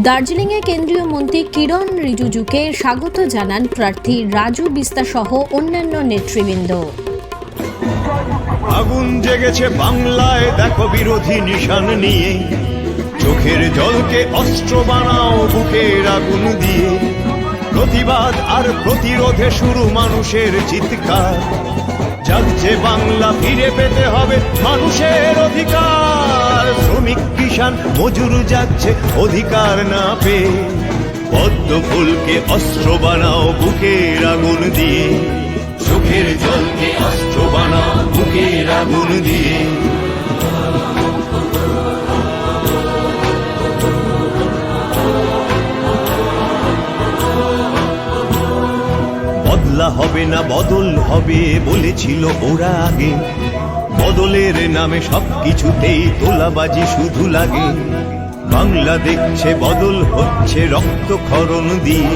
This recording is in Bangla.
দার্জিলিংয়ে কেন্দ্রীয় মন্ত্রী কিরণ রিজিজুকে স্বাগত জানান প্রার্থী রাজু বিস্তা সহ অন্যান্য নেতৃবৃন্দ। আগুন জেগেছে বাংলায়, দেখো বিরোধী নিশান নিয়ে। চোখের জলকে অস্ত্র বানাও, বুকের আগুন দিয়ে। প্রতিবাদ আর প্রতিরোধে শুরু মানুষের চিৎকার। জাগছে বাংলা ফিরে পেতে হবে মানুষের অধিকার। শ্রমিক কিষান মজুর যাচ্ছে, অধিকার না পেয়ে। পদ্ম ফুলকে অস্ত্র বানাও, বুকের আগুন দিয়ে। চোখের জলকে অস্ত্র বানাও, বুকের আগুন দিয়ে। বদলা হবে না, বদল হবে বলেছিল ওরা আগে। বদলের নামে সব কিছুতেই তোলাবাজি শুধু লাগে। বাংলা দেখছে বদল হচ্ছে রক্তক্ষরণ দিয়ে।